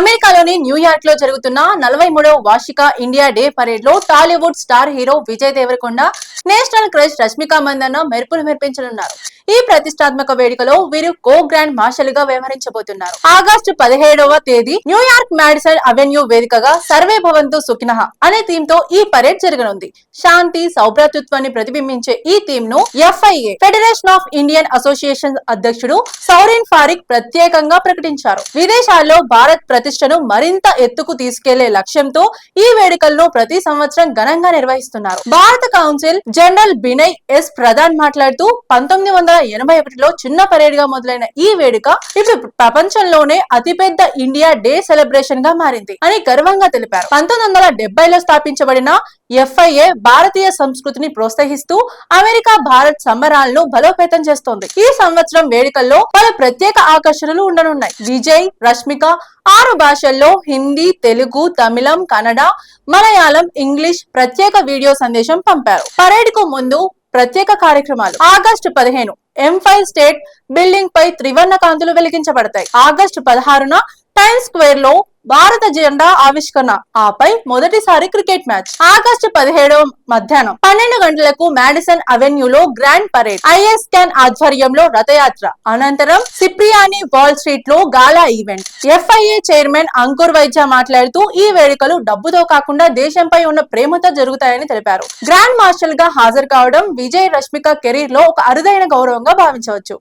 అమెరికాలోని న్యూయార్క్లో జరుగుతున్న నలభై మూడవ వార్షిక India Day పరేడ్లో Tollywood star hero Vijay Deverakonda national crush Rashmika Mandanna మెరుపులు మెరిపించనున్నారు. ఈ ప్రతిష్టాత్మక వేడుకలో వీరు కో గ్రాండ్ మార్షల్గా వ్యవహరించబోతున్నారు. ఆగస్టు పదిహేడవ తేదీ న్యూయార్క్ మాడిసన్ అవెన్యూ వేదికగా సర్వే భవంతు సుఖినహ అనే థీమ్తో ఈ పరేడ్ జరగనుంది. శాంతి సౌభ్రాతృత్వాన్ని ప్రతిబింబించే ఈ థీమ్ను FIA federation of Indian association అధ్యక్షుడు సౌరిన్ ఫారిక్ ప్రత్యేకంగా ప్రకటించారు. విదేశాల్లో భారత్ ప్రతిష్టను మరింత ఎత్తుకు తీసుకెళ్ళే లక్ష్యంతో ఈ వేడుకలను ప్రతి సంవత్సరం ఘనంగా నిర్వహిస్తున్నారు. భారత consul general Binay S Pradhan మాట్లాడుతూ పంతొమ్మిది వందల ఎనభై ఒకటిలో చిన్న పరేడ్గా మొదలైన ఈ వేడుక ఇప్పుడు ప్రపంచంలోనే అతిపెద్ద ఇండియా డే సెలబ్రేషన్గా మారింది అని గర్వంగా తెలిపారు. పంతొమ్మిది వందల డెబ్బైలో స్థాపించబడిన ఎఫ్ఐఏ భారతీయ సంస్కృతిని ప్రోత్సహిస్తూ అమెరికా భారత్ సంబరాలను బలోపేతం చేస్తోంది. ఈ సంవత్సరం వేడుకల్లో పలు ప్రత్యేక ఆకర్షణలు ఉండనున్నాయి. విజయ్ రష్మిక ఆరు భాషల్లో హిందీ తెలుగు తమిళం కన్నడ మలయాళం ఇంగ్లీష్ ప్రత్యేక వీడియో సందేశం పంపారు. పరేడ్కు ముందు ప్రత్యేక కార్యక్రమాలు. ఆగస్టు పదిహేను ఎం ఫైవ్ స్టేట్ బిల్డింగ్ పై త్రివర్ణ కాంతులు వెలిగించబడతాయి. ఆగస్టు పదహారున టైమ్ స్క్వేర్లో భారత జెండా ఆవిష్కరణ. ఆపై మొదటిసారి క్రికెట్ మ్యాచ్. ఆగస్టు పదిహేడవ మధ్యాహ్నం పన్నెండు గంటలకు మాడిసన్ అవెన్యూలో గ్రాండ్ పరేడ్. ఐఎస్ క్యాన్ ఆధ్వర్యంలో రథయాత్ర. అనంతరం సిప్రియాని వాల్ స్ట్రీట్లో gala event. FIA chairman Ankur Vaidya మాట్లాడుతూ ఈ వేడుకలు డబ్బుతో కాకుండా దేశంపై ఉన్న ప్రేమతో జరుగుతాయని తెలిపారు. గ్రాండ్ మార్షల్గా హాజరు కావడం విజయ్ రష్మిక కెరీర్లో ఒక అరుదైన గౌరవంగా భావించవచ్చు.